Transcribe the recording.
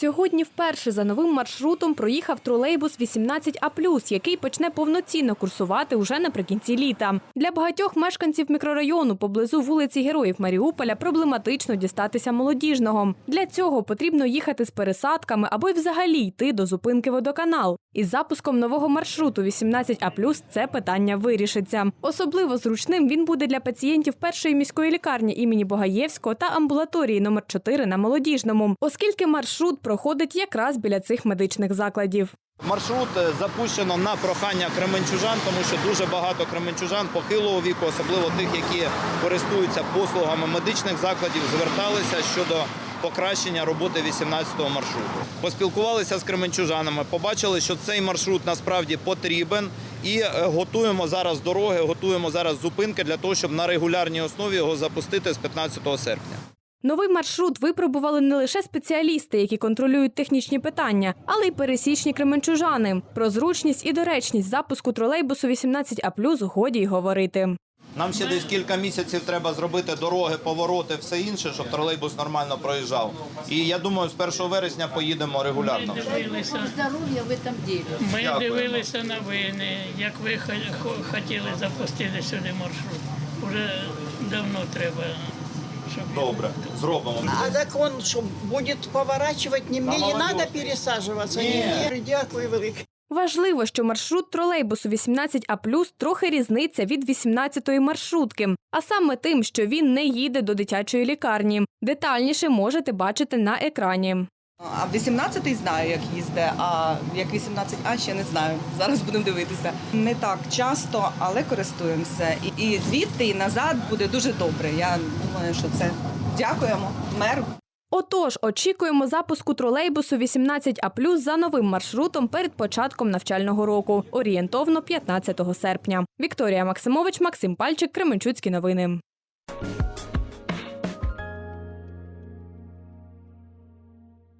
Сьогодні вперше за новим маршрутом проїхав тролейбус 18А+, який почне повноцінно курсувати уже наприкінці літа. Для багатьох мешканців мікрорайону поблизу вулиці Героїв Маріуполя проблематично дістатися молодіжного. Для цього потрібно їхати з пересадками або й взагалі йти до зупинки водоканал. Із запуском нового маршруту 18А+, це питання вирішиться. Особливо зручним він буде для пацієнтів першої міської лікарні імені Богаєвського та амбулаторії номер 4 на молодіжному, оскільки маршрут проходить якраз біля цих медичних закладів. Маршрут е, запущено на прохання кременчужан, тому що дуже багато кременчужан похилого віку, особливо тих, які користуються послугами медичних закладів, зверталися щодо покращення роботи 18-го маршруту. Поспілкувалися з кременчужанами, побачили, що цей маршрут насправді потрібен, і е, готуємо зараз дороги, готуємо зараз зупинки для того, щоб на регулярній основі його запустити з 15 серпня. Новий маршрут випробували не лише спеціалісти, які контролюють технічні питання, але й пересічні кременчужани. Про зручність і доречність запуску тролейбусу 18А+, годі й говорити. Нам ще десь кілька місяців треба зробити дороги, повороти, все інше, щоб тролейбус нормально проїжджав. І я думаю, з 1 вересня поїдемо регулярно. дивилися. здоровья в этом деле. Ми Дякуємо. дивилися новини, як ви хо- хо- хотіли запустити сюди маршрут. Уже давно треба, Добре, зробимо. А так он что, будет поворачивать? Не, мне не пересаживаться. Ні. Дякую велике. Важливо, що маршрут тролейбусу 18А+, трохи різниця від 18-ї маршрутки, а саме тим, що він не їде до дитячої лікарні. Детальніше можете бачити на екрані. А 18-й знаю, як їздить, а як 18А ще не знаю. Зараз будемо дивитися. Не так часто, але користуємося. І, і звідти, і назад буде дуже добре. Я думаю, що це дякуємо меру. Отож, очікуємо запуску тролейбусу 18А+, за новим маршрутом перед початком навчального року, орієнтовно 15 серпня. Вікторія Максимович, Максим Пальчик, Кременчуцькі новини.